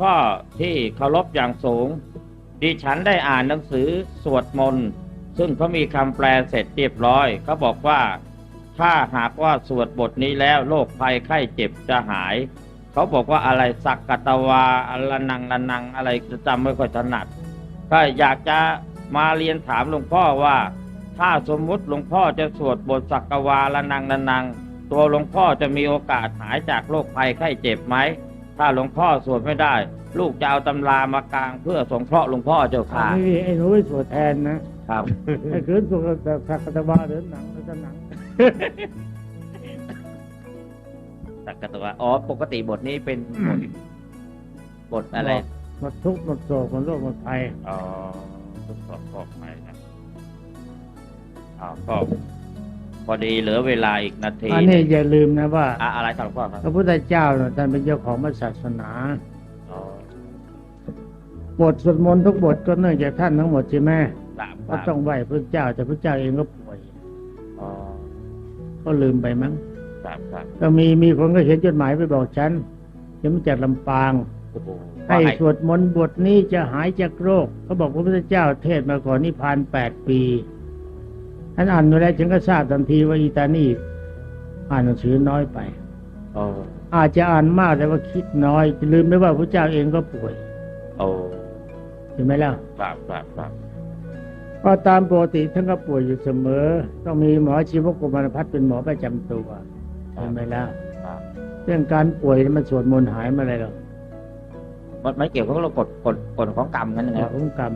พ่อที่เคารพอย่างสูง ดิฉันได้อ่านหนังสือสวดมนต์ซึ่งเขามีคำแปลเสร็จเรียบร้อยเขาบอกว่า ถ้าหากว่าสวดบทนี้แล้วโรคภัยไข้เจ็บจะหาย เขาบอกว่าอะไรสักกตวาอลนังละนังอะไรจะจำไม่ค่อยถนัด ก็อยากจะมาเรียนถามหลวงพ่อว่า ถ้าสมมุติหลวงพ่อจะสวดบทสักกวาละนังละนัง ตัวหลวงพ่อจะมีโอกาสหายจากโรคภัยไข้เจ็บไหม ถ้าหลวงพ่อสวดไม่ได้ ลูกจะเอาตำรามากลางเพื่อสงเคราะห์หลวงพ่อเจ้าค่ะไม่มีไอ้หนูไปสวดแทนนะครับไอ้คืนสวดแต่สักกะตะวาหรือหนังหรือจะหนังสักกตวาอ๋อปกติบทนี้เป็นบทบทอะไรหมดทุกข์หมดโศกหมดโรคหมดภัยอ๋อทดสอบข้อไปนะอ๋อก็พ อดีเหลือเวลาอีกนาทีอันนี้อย่าลืมนะว่าอะอะไรครับหลวงพ่อครับพระพุทธเจ้าน่ะท่านเป็นเจ้าของพระศาสนาอ๋อบทสวดมนต์ทุกบทก็เนื่องจากท่านทั้งหมดใช่ไหมสามคก็รับต้องไหว้พระเจ้า แต่พระเจ้าเองก็ป่วยอ๋อก็ลืมไปมั้งสามครับก็มีมีคนก็เขียนจดหมายไปบอกฉันจะมาจากลำปางโอ้โหให้ว่าไงสวดมนต์บทนี้จะหายจากโรคเขาบอกพระพุทธเจ้าเทศน์มาก่อนนิพพานแปดปี ท่านอ่านมาแล้วฉันก็ทราบทันทีว่าอีตานี่อ่านหนังสือน้อยไปอ๋ออาจจะอ่านมากแต่ว่าคิดน้อย ลืมไปว่าพระเจ้าเองก็ป่วยโอ้เห็นไหมล่ะครับครับครับเพราะตามปกติท่านก็ป่วยอยู่เสมอ ต้องมีหมอชีวกรมารพัฒน์เป็นหมอประจำตัวเห็นไหมล่ะครับเรื่องการป่วยมันสวดมนต์หายมาเลยหรอกมันไม่เกี่ยวกับเรื่องกฎกฎกฎของกรรมกันนะแต่ครับของกรรม